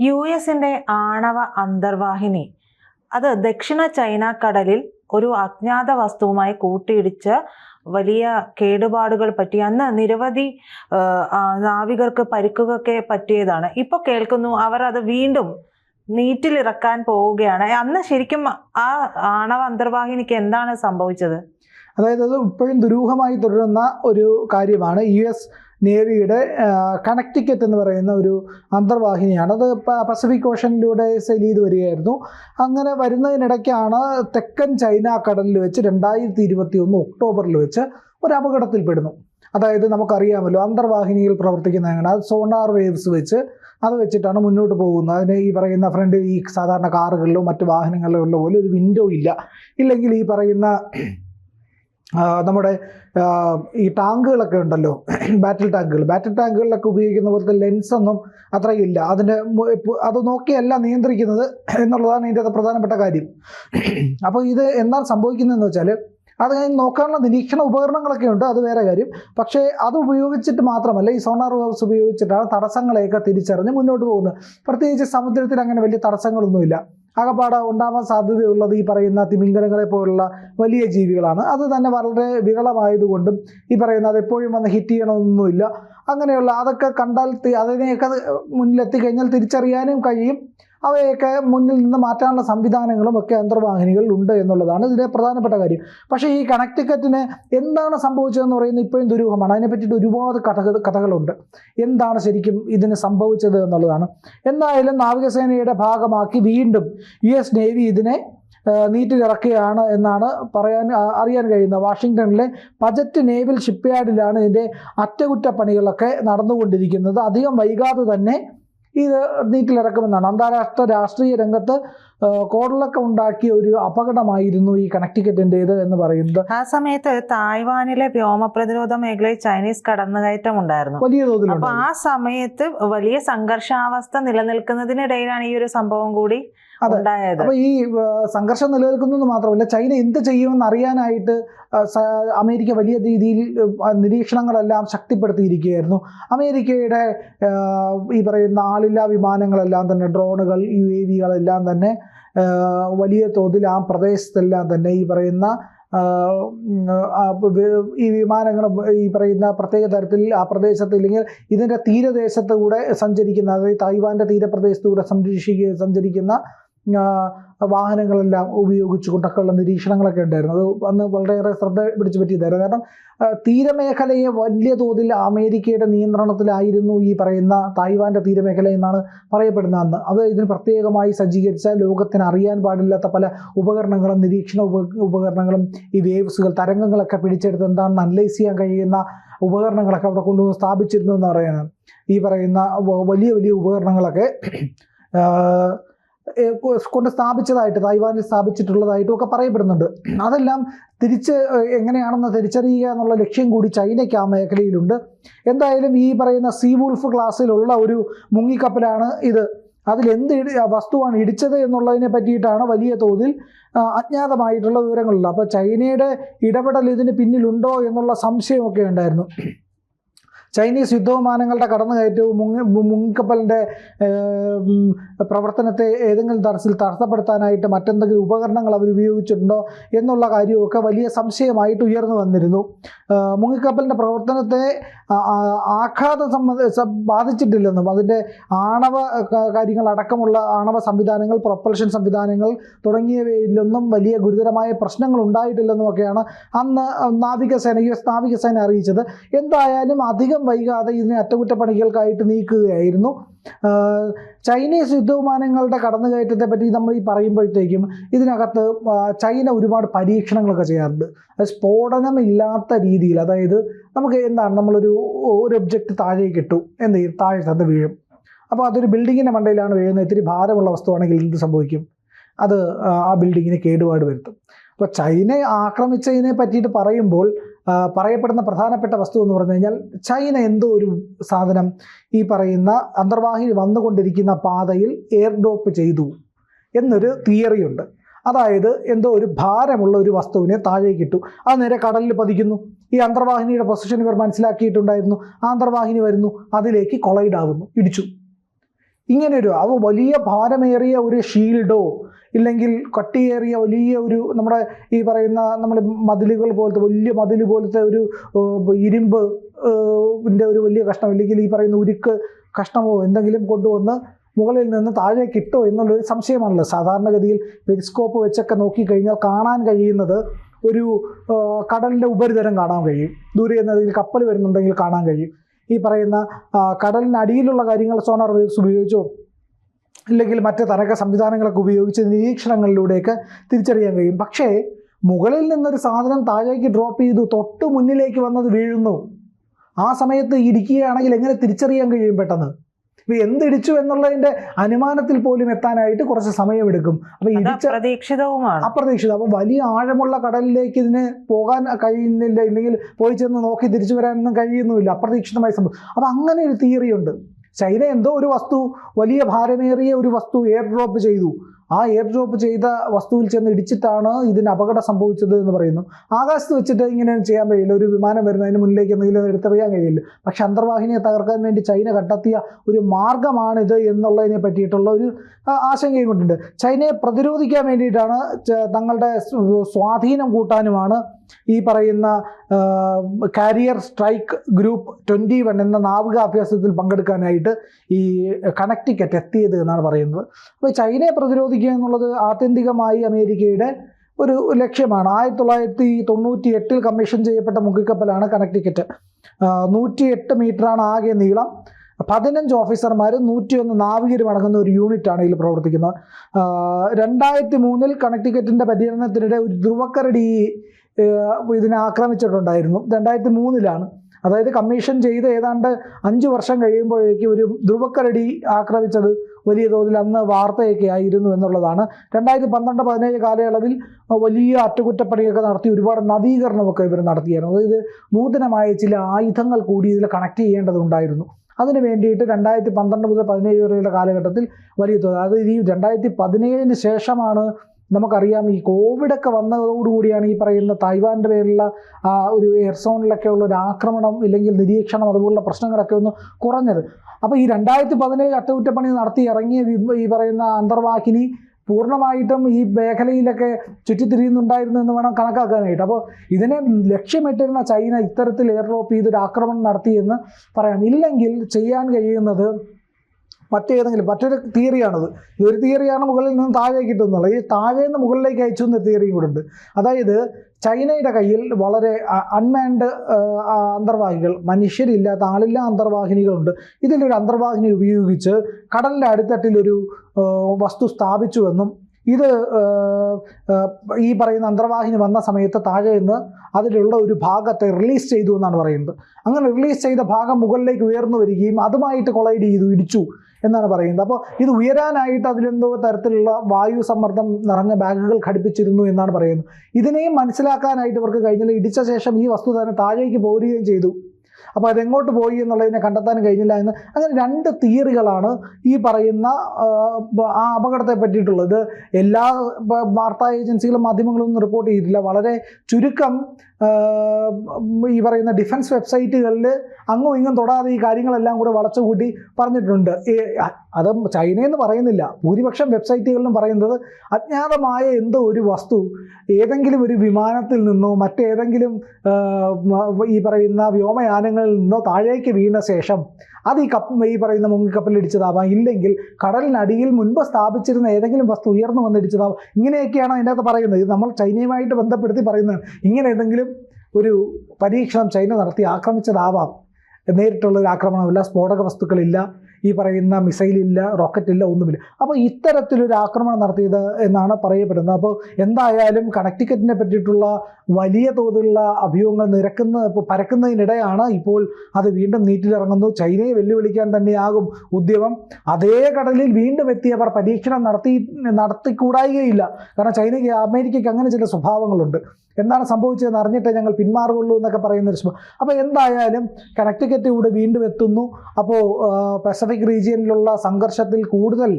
U എസിന്റെ ആണവ അന്തർവാഹിനി. അത് ദക്ഷിണ ചൈന കടലിൽ ഒരു അജ്ഞാത വസ്തുവുമായി കൂട്ടിയിടിച്ച് വലിയ കേടുപാടുകൾ പറ്റി. അന്ന് നിരവധി നാവികർക്ക് പരിക്കുകയൊക്കെ പറ്റിയതാണ്. ഇപ്പൊ കേൾക്കുന്നു അവർ അത് വീണ്ടും നീറ്റിലിറക്കാൻ പോവുകയാണ്. അന്ന് ശരിക്കും ആ ആണവ അന്തർവാഹിനിക്ക് എന്താണ് സംഭവിച്ചത്? അതായത് അത് ഇപ്പോഴും ദുരൂഹമായി തുടരുന്ന ഒരു കാര്യമാണ് യു എസ് നേവിയുടെ കണക്റ്റിക്കറ്റ് എന്ന് പറയുന്ന ഒരു അന്തർവാഹിനിയാണ്. അത് പസഫിക് ഓഷനിലൂടെ സെയിൽ ചെയ്ത് വരികയായിരുന്നു. അങ്ങനെ വരുന്നതിനിടയ്ക്കാണ് തെക്കൻ ചൈന കടലിൽ വെച്ച് രണ്ടായിരത്തി ഇരുപത്തി ഒന്ന് ഒക്ടോബറിൽ വെച്ച് ഒരു അപകടത്തിൽപ്പെടുന്നു അതായത് നമുക്കറിയാമല്ലോ അന്തർവാഹിനിയിൽ പ്രവർത്തിക്കുന്ന അത് സോണാർ വേവ്സ് വെച്ച് അത് വെച്ചിട്ടാണ് മുന്നോട്ട് പോകുന്നത്. അതിന് ഈ പറയുന്ന ഫ്രണ്ട് ഈ സാധാരണ കാറുകളിലോ മറ്റ് വാഹനങ്ങളിലോ ഉള്ള പോലെ ഒരു വിൻഡോ ഇല്ല. ഇല്ലെങ്കിൽ ഈ പറയുന്ന നമ്മുടെ ഈ ടാങ്കുകളൊക്കെ ഉണ്ടല്ലോ ബാറ്റിൽ ടാങ്കുകൾ. ബാറ്റിൽ ടാങ്കുകളിലൊക്കെ ഉപയോഗിക്കുന്ന പോലത്തെ ലെൻസൊന്നും അത്രയില്ല അതിന്റെ അത് നോക്കിയല്ല നിയന്ത്രിക്കുന്നത് എന്നുള്ളതാണ് ഇതിന്റെ പ്രധാനപ്പെട്ട കാര്യം. അപ്പോൾ ഇത് എന്താണ് സംഭവിക്കുന്നതെന്ന് വെച്ചാൽ അത് നോക്കാനുള്ള നിരീക്ഷണ ഉപകരണങ്ങളൊക്കെ ഉണ്ട് അത് വേറെ കാര്യം. പക്ഷേ അത് ഉപയോഗിച്ചിട്ട് മാത്രമല്ല ഈ സോണാർ വേവ്സ് ഉപയോഗിച്ചിട്ടാണ് തടസ്സങ്ങളെയൊക്കെ തിരിച്ചറിഞ്ഞ് മുന്നോട്ട് പോകുന്നത്. പ്രത്യേകിച്ച് സമുദ്രത്തിൽ അങ്ങനെ വലിയ തടസ്സങ്ങളൊന്നുമില്ല. അകപ്പാട് ഉണ്ടാവാൻ സാധ്യതയുള്ളത് ഈ പറയുന്ന തിമിംഗലങ്ങളെ പോലുള്ള വലിയ ജീവികളാണ്. അത് തന്നെ വളരെ വിരളമായതുകൊണ്ടും ഈ പറയുന്ന അത് എപ്പോഴും വന്ന് ഹിറ്റ് ചെയ്യണമെന്നൊന്നുമില്ല അങ്ങനെയുള്ള അതൊക്കെ കണ്ടാൽ അതിനെയൊക്കെ അത് മുന്നിലെത്തി കഴിഞ്ഞാൽ തിരിച്ചറിയാനും കഴിയും. അവയൊക്കെ മുന്നിൽ നിന്ന് മാറ്റാനുള്ള സംവിധാനങ്ങളും ഒക്കെ അന്തർവാഹിനികളിൽ ഉണ്ട് എന്നുള്ളതാണ് ഇതിലെ പ്രധാനപ്പെട്ട കാര്യം. പക്ഷേ ഈ കണക്റ്റിക്കറ്റിന് എന്താണ് സംഭവിച്ചതെന്ന് പറയുന്നത് ഇപ്പോഴും ദുരൂഹമാണ്. അതിനെ പറ്റിയിട്ട് ഒരുപാട് കഥകൾ കഥകളുണ്ട്. എന്താണ് ശരിക്കും ഇതിന് സംഭവിച്ചത് എന്നുള്ളതാണ്. എന്തായാലും നാവികസേനയുടെ ഭാഗമാക്കി വീണ്ടും യു എസ് നേവി ഇതിനെ നീറ്റിലിറക്കുകയാണ് എന്നാണ് പറയാൻ അറിയാൻ കഴിയുന്നത്. വാഷിങ്ടണിലെ പജറ്റ് നേവൽ ഷിപ്പ്യാർഡിലാണ് ഇതിന്റെ അറ്റകുറ്റപ്പണികളൊക്കെ നടന്നുകൊണ്ടിരിക്കുന്നത്. അധികം വൈകാതെ തന്നെ ഇത് നീറ്റിലിറക്കുമെന്നാണ് അന്താരാഷ്ട്ര രാഷ്ട്രീയ രംഗത്ത് ആ, കോളിളക്കം ഉണ്ടാക്കിയ ഒരു അപകടമായിരുന്നു ഈ കണക്ടിക്കറ്റിന്റെത് എന്ന് പറയുന്നത്. ആ സമയത്ത് തായ്വാനിലെ വ്യോമ പ്രതിരോധ മേഖലയിൽ ചൈനീസ് കടന്നുകയറ്റം ഉണ്ടായിരുന്നു വലിയ തോതിൽ അപ്പൊ ആ സമയത്ത് വലിയ സംഘർഷാവസ്ഥ നിലനിൽക്കുന്നതിനിടയിലാണ് ഈ ഒരു സംഭവം കൂടി. ഉണ്ടായത്. അപ്പൊ ഈ സംഘർഷം നിലനിൽക്കുന്നു മാത്രമല്ല ചൈന എന്ത് ചെയ്യുമെന്ന് അറിയാനായിട്ട് അമേരിക്ക വലിയ രീതിയിൽ നിരീക്ഷണങ്ങളെല്ലാം ശക്തിപ്പെടുത്തിയിരിക്കുകയായിരുന്നു. അമേരിക്കയുടെ ഈ പറയുന്ന ആളില്ലാ വിമാനങ്ങളെല്ലാം തന്നെ ഡ്രോണുകൾ യു എ വികളെല്ലാം തന്നെ വലിയ തോതിൽ ആ പ്രദേശത്തെല്ലാം തന്നെ ഈ പറയുന്ന ഈ വിമാനങ്ങൾ ഈ പറയുന്ന പ്രത്യേക തരത്തിൽ ആ പ്രദേശത്ത് ഇല്ലെങ്കിൽ ഇതിന്റെ തീരദേശത്ത് കൂടെ സഞ്ചരിക്കുന്ന അതായത് തായ്വാന്റെ തീരപ്രദേശത്ത് കൂടെ സംരക്ഷിക്കുക സഞ്ചരിക്കുന്ന വാഹനങ്ങളെല്ലാം ഉപയോഗിച്ചുകൊണ്ടൊക്കെയുള്ള നിരീക്ഷണങ്ങളൊക്കെ ഉണ്ടായിരുന്നു. അത് അന്ന് വളരെയേറെ ശ്രദ്ധ പിടിച്ചു പറ്റിയതായിരുന്നു. കാരണം തീരമേഖലയെ വലിയ തോതിൽ അമേരിക്കയുടെ നിയന്ത്രണത്തിലായിരുന്നു ഈ പറയുന്ന തായ്വാന്റെ തീരമേഖല എന്നാണ് പറയപ്പെടുന്ന അന്ന്. അത് ഇതിന് പ്രത്യേകമായി സജ്ജീകരിച്ച ലോകത്തിന് അറിയാൻ പാടില്ലാത്ത പല ഉപകരണങ്ങളും നിരീക്ഷണ ഉപ ഉപകരണങ്ങളും ഈ വേവ്സുകൾ തരംഗങ്ങളൊക്കെ പിടിച്ചെടുത്ത് എന്താണെന്ന് അനലൈസ് ചെയ്യാൻ കഴിയുന്ന ഉപകരണങ്ങളൊക്കെ അവിടെ കൊണ്ടുവന്ന് സ്ഥാപിച്ചിരുന്നു എന്ന് പറയുന്നത് ഈ പറയുന്ന വലിയ വലിയ ഉപകരണങ്ങളൊക്കെ കൊണ്ട് സ്ഥാപിച്ചതായിട്ട് തായ്വാനിൽ സ്ഥാപിച്ചിട്ടുള്ളതായിട്ടും ഒക്കെ പറയപ്പെടുന്നുണ്ട്. അതെല്ലാം തിരിച്ച് എങ്ങനെയാണെന്ന് തിരിച്ചറിയുക എന്നുള്ള ലക്ഷ്യം കൂടി ചൈനയ്ക്ക് ആ മേഖലയിലുണ്ട്. എന്തായാലും ഈ പറയുന്ന സീ വൂൾഫ് ക്ലാസ്സിലുള്ള ഒരു മുങ്ങിക്കപ്പലാണ് ഇത്. അതിൽ എന്ത് വസ്തുവാണ് ഇടിച്ചത് എന്നുള്ളതിനെ പറ്റിയിട്ടാണ് വലിയ തോതിൽ അജ്ഞാതമായിട്ടുള്ള വിവരങ്ങളുള്ളത്. അപ്പോൾ ചൈനയുടെ ഇടപെടൽ ഇതിന് പിന്നിലുണ്ടോ എന്നുള്ള സംശയമൊക്കെ ഉണ്ടായിരുന്നു. ചൈനീസ് യുദ്ധവിമാനങ്ങളുടെ കടന്നുകയറ്റവും മുങ്ങി മുങ്ങിക്കപ്പലിന്റെ പ്രവർത്തനത്തെ ഏതെങ്കിലും തരത്തിൽ തടസ്സപ്പെടുത്താനായിട്ട് മറ്റെന്തെങ്കിലും ഉപകരണങ്ങൾ അവർ ഉപയോഗിച്ചിട്ടുണ്ടോ എന്നുള്ള കാര്യമൊക്കെ വലിയ സംശയമായിട്ട് ഉയർന്നു വന്നിരുന്നു. മുങ്ങിക്കപ്പലിന്റെ പ്രവർത്തനത്തെ ആഘാത ആ, ആഘാതം സംബന്ധ ബാധിച്ചിട്ടില്ലെന്നും അതിന്റെ ആണവ കാര്യങ്ങൾ അടക്കമുള്ള ആണവ സംവിധാനങ്ങൾ പ്രൊപ്പൽഷൻ സംവിധാനങ്ങൾ തുടങ്ങിയവയിലൊന്നും വലിയ ഗുരുതരമായ പ്രശ്നങ്ങൾ ഉണ്ടായിട്ടില്ലെന്നും ഒക്കെയാണ് അന്ന് നാവികസേന യു എസ് നാവികസേന അറിയിച്ചത്. എന്തായാലും അധികം വൈകാതെ ഇതിനെ അറ്റകുറ്റപ്പണികൾക്കായിട്ട് നീക്കുകയായിരുന്നു. ചൈനീസ് യുദ്ധവിമാനങ്ങളുടെ കടന്നുകയറ്റത്തെ പറ്റി നമ്മൾ ഈ പറയുമ്പോഴത്തേക്കും ഇതിനകത്ത് ചൈന ഒരുപാട് പരീക്ഷണങ്ങളൊക്കെ ചെയ്യാറുണ്ട്. സ്ഫോടനം സ്ഫോടനമില്ലാത്ത രീതിയിൽ അതായത് നമുക്ക് എന്താണ് നമ്മളൊരു ഒരു ഒബ്ജക്റ്റ് താഴേക്ക് ഇട്ടു എന്ത് ചെയ്യും? താഴെ തന്നെ വീഴും. അപ്പോൾ അതൊരു ബിൽഡിങ്ങിന്റെ മണ്ടയിലാണ് വീഴുന്നത്. ഇത്തിരി ഭാരമുള്ള വസ്തുവാണെങ്കിൽ എന്ത് സംഭവിക്കും? അത് ആ, ബിൽഡിങ്ങിന് കേടുപാട് വരുത്തും. അപ്പോൾ ചൈനയെ ആക്രമിച്ചതിനെ പറ്റിയിട്ട് പറയുമ്പോൾ പറയപ്പെടുന്ന പ്രധാനപ്പെട്ട വസ്തു എന്ന് പറഞ്ഞു കഴിഞ്ഞാൽ ചൈന എന്തോ ഒരു സാധനം ഈ പറയുന്ന അന്തർവാഹിനി വന്നുകൊണ്ടിരിക്കുന്ന പാതയിൽ എയർ ഡ്രോപ്പ് ചെയ്തു എന്നൊരു തിയറിയുണ്ട് അതായത് എന്തോ ഒരു ഭാരമുള്ള ഒരു വസ്തുവിനെ താഴേക്ക് ഇട്ടു. അത് നേരെ കടലിൽ പതിക്കുന്നു. ഈ അന്തർവാഹിനിയുടെ പൊസിഷൻ ഇവർ മനസ്സിലാക്കിയിട്ടുണ്ടായിരുന്നു. ആ അന്തർവാഹിനി വരുന്നു. അതിലേക്ക് കൊളൈഡ് ആവുന്നു. ഇടിച്ചു. ഇങ്ങനെ ഒരു അവ വലിയ ഭാരമേറിയ ഒരു ഷീൽഡോ ഇല്ലെങ്കിൽ കട്ടിയേറിയ വലിയ ഒരു നമ്മുടെ ഈ പറയുന്ന നമ്മുടെ മതിലുകൾ പോലത്തെ വലിയ മതിൽ പോലത്തെ ഒരു ഇരുമ്പ് ഒരു വലിയ കഷ്ണം ഇല്ലെങ്കിൽ ഈ പറയുന്ന ഉരുക്ക് കഷ്ണമോ എന്തെങ്കിലും കൊണ്ടുവന്ന് മുകളിൽ നിന്ന് താഴേക്ക് ഇട്ടോ എന്നുള്ളൊരു സംശയമാണല്ലോ. സാധാരണഗതിയിൽ പെരിസ്കോപ്പ് വെച്ചൊക്കെ നോക്കിക്കഴിഞ്ഞാൽ കാണാൻ കഴിയുന്നത് ഒരു കടലിന്റെ ഉപരിതലം കാണാൻ കഴിയും. ദൂരെ നിന്ന് കപ്പൽ വരുന്നുണ്ടെങ്കിൽ കാണാൻ കഴിയും. ഈ പറയുന്ന കടലിനടിയിലുള്ള കാര്യങ്ങൾ സോണാർ വേവ്സ് ഉപയോഗിച്ചോ? അല്ലെങ്കിൽ മറ്റ് തരക സംവിധാനങ്ങളൊക്കെ ഉപയോഗിച്ച് നിരീക്ഷണങ്ങളിലൂടെയൊക്കെ തിരിച്ചറിയാൻ കഴിയും. പക്ഷേ മുകളിൽ നിന്നൊരു സാധനം താഴേക്ക് ഡ്രോപ്പ് ചെയ്തു തൊട്ട് മുന്നിലേക്ക് വന്നത് വീഴുന്നു. ആ സമയത്ത് ഇരിക്കുകയാണെങ്കിൽ എങ്ങനെ തിരിച്ചറിയാൻ കഴിയും പെട്ടെന്ന്? ഇപ്പൊ എന്തിടിച്ചു എന്നുള്ളതിന്റെ അനുമാനത്തിൽ പോലും എത്താനായിട്ട് കുറച്ച് സമയമെടുക്കും. അപ്പൊ ഇടിച്ച അപ്രതീക്ഷിതവുമാണ്. അപ്രതീക്ഷിതം. അപ്പൊ വലിയ ആഴമുള്ള കടലിലേക്ക് ഇതിന് പോകാൻ കഴിയുന്നില്ല ഇല്ലെങ്കിൽ പോയി ചെന്ന് നോക്കി തിരിച്ചു വരാനൊന്നും കഴിയുന്നുമില്ല. അപ്രതീക്ഷിതമായ സംഭവം. അപ്പൊ അങ്ങനെ ഒരു തിയറി ഉണ്ട്. ചൈന എന്തോ ഒരു വസ്തു വലിയ ഭാരമേറിയ ഒരു വസ്തു എയർ ഡ്രോപ്പ് ചെയ്തു. ആ എയർ ഡ്രോപ്പ് ചെയ്ത വസ്തുവിൽ ചെന്ന് ഇടിച്ചിട്ടാണ് ഇതിന് അപകടം സംഭവിച്ചത് എന്ന് പറയുന്നു. ആകാശത്ത് വെച്ചിട്ട് ഇങ്ങനെ ചെയ്യാൻ കഴിയില്ല. ഒരു വിമാനം വരുന്നതിന് മുന്നിലേക്ക് എന്തെങ്കിലും എടുത്തറിയാൻ കഴിയില്ല. പക്ഷെ അന്തർവാഹിനിയെ തകർക്കാൻ വേണ്ടി ചൈന കണ്ടെത്തിയ ഒരു മാർഗമാണിത് എന്നുള്ളതിനെ പറ്റിയിട്ടുള്ള ഒരു ആശങ്കയും കൊണ്ടുണ്ട്. ചൈനയെ പ്രതിരോധിക്കാൻ വേണ്ടിയിട്ടാണ് തങ്ങളുടെ സ്വാധീനം കൂട്ടാനുമാണ് ഈ പറയുന്ന carrier strike group twenty one എന്ന നാവികാഭ്യാസത്തിൽ പങ്കെടുക്കാനായിട്ട് ഈ കണക്റ്റിക്കറ്റ് എത്തിയത് എന്നാണ് പറയുന്നത്. അപ്പോൾ ചൈനയെ പ്രതിരോധിക്കുക എന്നുള്ളത് ആത്യന്തികമായി അമേരിക്കയുടെ ഒരു ലക്ഷ്യമാണ്. ആയിരത്തി തൊള്ളായിരത്തി തൊണ്ണൂറ്റി എട്ടിൽ കമ്മീഷൻ ചെയ്യപ്പെട്ട മുഖിക്കപ്പലാണ് കണക്ടിക്കറ്റ് നൂറ്റി എട്ട് മീറ്ററാണ് ആകെ നീളം. പതിനഞ്ച് ഓഫീസർമാരും നൂറ്റിയൊന്ന് നാവികരും അടങ്ങുന്ന ഒരു യൂണിറ്റാണ് ഇതിൽ പ്രവർത്തിക്കുന്നത്. രണ്ടായിരത്തി മൂന്നിൽ കണക്ടിക്കറ്റിന്റെ പര്യടനത്തിനിടെ ഒരു ധ്രുവക്കരടി ഇതിനെ ആക്രമിച്ചിട്ടുണ്ടായിരുന്നു. രണ്ടായിരത്തി മൂന്നിലാണ് അതായത് കമ്മീഷൻ ചെയ്ത് ഏതാണ്ട് അഞ്ച് വർഷം കഴിയുമ്പോഴേക്കും ഒരു ധ്രുവക്കരടി ആക്രമിച്ചത് വലിയ തോതിൽ അന്ന് വാർത്തയൊക്കെ ആയിരുന്നു എന്നുള്ളതാണ്. രണ്ടായിരത്തി പന്ത്രണ്ട് പതിനേഴ് കാലയളവിൽ വലിയ അറ്റകുറ്റപ്പണിയൊക്കെ നടത്തി ഒരുപാട് നവീകരണമൊക്കെ ഇവർ നടത്തിയായിരുന്നു. അതായത് നൂതനമായ ചില ആയുധങ്ങൾ കൂടി ഇതിൽ കണക്ട് ചെയ്യേണ്ടതുണ്ടായിരുന്നു. അതിന് വേണ്ടിയിട്ട് രണ്ടായിരത്തി പന്ത്രണ്ട് മുതൽ പതിനേഴ് വരെയുള്ള കാലഘട്ടത്തിൽ വലിയ തോതിൽ അതായത് ഈ രണ്ടായിരത്തി പതിനേഴിന് ശേഷമാണ് നമുക്കറിയാം ഈ കോവിഡൊക്കെ വന്നതോടുകൂടിയാണ് ഈ പറയുന്ന തായ്വാന്റെ പേരിലുള്ള ഒരു എയർ സോണിലൊക്കെ ഉള്ള ഒരു ആക്രമണം ഇല്ലെങ്കിൽ നിരീക്ഷണം അതുപോലുള്ള പ്രശ്നങ്ങളൊക്കെ ഒന്ന് കുറഞ്ഞത്. അപ്പോൾ ഈ രണ്ടായിരത്തി പതിനേഴ് അറ്റകുറ്റപ്പണി നടത്തി ഇറങ്ങിയ ഈ പറയുന്ന അന്തർവാഹിനി പൂർണമായിട്ടും ഈ മേഖലയിലൊക്കെ ചുറ്റിത്തിരിയുന്നുണ്ടായിരുന്നു എന്ന് വേണം കണക്കാക്കാനായിട്ട്. അപ്പോൾ ഇതിനെ ലക്ഷ്യമിട്ടിരുന്ന ചൈന ഇത്തരത്തിൽ എയർ ഡ്രോപ്പ് ചെയ്തൊരു ആക്രമണം നടത്തിയെന്ന് പറയാം. ഇല്ലെങ്കിൽ ചെയ്യാൻ കഴിയുന്നത് മറ്റേതെങ്കിലും മറ്റൊരു തിയറിയാണത്. ഒരു തിയറിയാണ് മുകളിൽ നിന്ന് താഴേക്ക് കിട്ടുന്നുള്ളത് ഈ താഴെ നിന്ന് മുകളിലേക്ക് അയച്ചു എന്ന തിയറിയും കൂടെ ഉണ്ട്. അതായത് ചൈനയുടെ കയ്യിൽ വളരെ അൺമാൻഡ് അന്തർവാഹികൾ മനുഷ്യരില്ലാത്ത ആളില്ലാ അന്തർവാഹിനികളുണ്ട്. ഇതിലൊരു അന്തർവാഹിനി ഉപയോഗിച്ച് കടലിന്റെ അടിത്തട്ടിലൊരു വസ്തു സ്ഥാപിച്ചുവെന്നും ഇത് ഈ പറയുന്ന അന്തർവാഹിനി വന്ന സമയത്ത് താഴെ നിന്ന് അതിലുള്ള ഒരു ഭാഗത്തെ റിലീസ് ചെയ്തു എന്നാണ് പറയുന്നത്. അങ്ങനെ റിലീസ് ചെയ്ത ഭാഗം മുകളിലേക്ക് ഉയർന്നു വരികയും അതുമായിട്ട് കൊളൈഡ് ചെയ്തു ഇടിച്ചു എന്നാണ് പറയുന്നത്. അപ്പോൾ ഇത് ഉയരാനായിട്ട് അതിലെന്തോ തരത്തിലുള്ള വായു സമ്മർദ്ദം നിറഞ്ഞ ബാഗുകൾ ഘടിപ്പിച്ചിരുന്നു എന്നാണ് പറയുന്നത്. ഇതിനെയും മനസ്സിലാക്കാനായിട്ട് ഇവർക്ക് കഴിഞ്ഞില്ല. ഇടിച്ച ശേഷം ഈ വസ്തു തന്നെ താഴേക്ക് പോരുകയും ചെയ്തു. അപ്പോൾ അതെങ്ങോട്ട് പോയി എന്നുള്ളതിനെ കണ്ടെത്താൻ കഴിഞ്ഞില്ല എന്ന് അങ്ങനെ രണ്ട് തിയറികളാണ് ഈ പറയുന്ന ആ, അപകടത്തെ പറ്റിയിട്ടുള്ളത്. എല്ലാ വാർത്താ ഏജൻസികളും മാധ്യമങ്ങളും ഒന്നും റിപ്പോർട്ട് ചെയ്തിട്ടില്ല. വളരെ ചുരുക്കം ഈ പറയുന്ന ഡിഫൻസ് വെബ്സൈറ്റുകളിൽ അങ്ങും ഇങ്ങും തൊടാതെ ഈ കാര്യങ്ങളെല്ലാം കൂടെ വളച്ചുകൂട്ടി പറഞ്ഞിട്ടുണ്ട്. അത് ചൈനയെന്ന് പറയുന്നില്ല. ഭൂരിപക്ഷം വെബ്സൈറ്റുകളിലും പറയുന്നത് അജ്ഞാതമായ എന്തോ ഒരു വസ്തു. ഏതെങ്കിലും ഒരു വിമാനത്തിൽ നിന്നോ മറ്റേതെങ്കിലും ഈ പറയുന്ന വ്യോമയാനങ്ങളിൽ നിന്നോ താഴേക്ക് വീണ ശേഷം അത് ഈ കപ്പ് ഈ പറയുന്ന മുങ്ങിക്കപ്പലിടിച്ചതാവാം ഇല്ലെങ്കിൽ കടലിനടിയിൽ മുൻപ് സ്ഥാപിച്ചിരുന്ന ഏതെങ്കിലും വസ്തു ഉയർന്നു വന്നിടിച്ചതാവാം ഇങ്ങനെയൊക്കെയാണ് അതിനകത്ത് പറയുന്നത്? ഇത് നമ്മൾ ചൈനയുമായിട്ട് ബന്ധപ്പെടുത്തി പറയുന്നത് ഇങ്ങനെ ഏതെങ്കിലും ഒരു പരീക്ഷണം ചൈന നടത്തി ആക്രമിച്ചതാവാം. നേരിട്ടുള്ള ഒരു ആക്രമണമില്ല സ്ഫോടക വസ്തുക്കളില്ല. ഈ പറയുന്ന മിസൈലില്ല റോക്കറ്റില്ല ഒന്നുമില്ല. അപ്പോൾ ഇത്തരത്തിലൊരു ആക്രമണം നടത്തിയത് എന്നാണ് പറയപ്പെടുന്നത്. അപ്പോൾ എന്തായാലും കണക്ടിക്കറ്റിനെ പറ്റിയിട്ടുള്ള വലിയ തോതിലുള്ള അഭ്യൂഹങ്ങൾ നിരക്കുന്ന പരക്കുന്നതിനിടെയാണ് ഇപ്പോൾ അത് വീണ്ടും നീറ്റിലിറങ്ങുന്നു. ചൈനയെ വെല്ലുവിളിക്കാൻ തന്നെയാകും ഉദ്യമം. അതേ കടലിൽ വീണ്ടും എത്തിയവർ പരീക്ഷണം നടത്തി നടത്തിക്കൂടായികയില്ല. കാരണം ചൈനയ്ക്ക് അമേരിക്കയ്ക്ക് അങ്ങനെ ചില സ്വഭാവങ്ങളുണ്ട്. എന്താണ് സംഭവിച്ചതെന്ന് അറിഞ്ഞിട്ടേ ഞങ്ങൾ പിന്മാറുകയുള്ളൂ എന്നൊക്കെ പറയുന്ന ഒരു അപ്പോൾ എന്തായാലും കണക്ടിക്കറ്റ് ഇവിടെ വീണ്ടും എത്തുന്നു. അപ്പോൾ പസഫിക് റീജിയനിലുള്ള സംഘർഷത്തിൽ കൂടുതൽ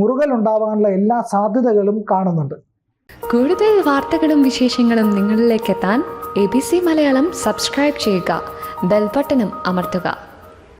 മുറുകൽ ഉണ്ടാവാനുള്ള എല്ലാ സാധ്യതകളും കാണുന്നുണ്ട്. കൂടുതൽ വാർത്തകളും വിശേഷങ്ങളും നിങ്ങളിലേക്ക് എത്താൻ A B C Malayalam subscribe ചെയ്യുക. ബെൽബട്ടനും അമർത്തുക.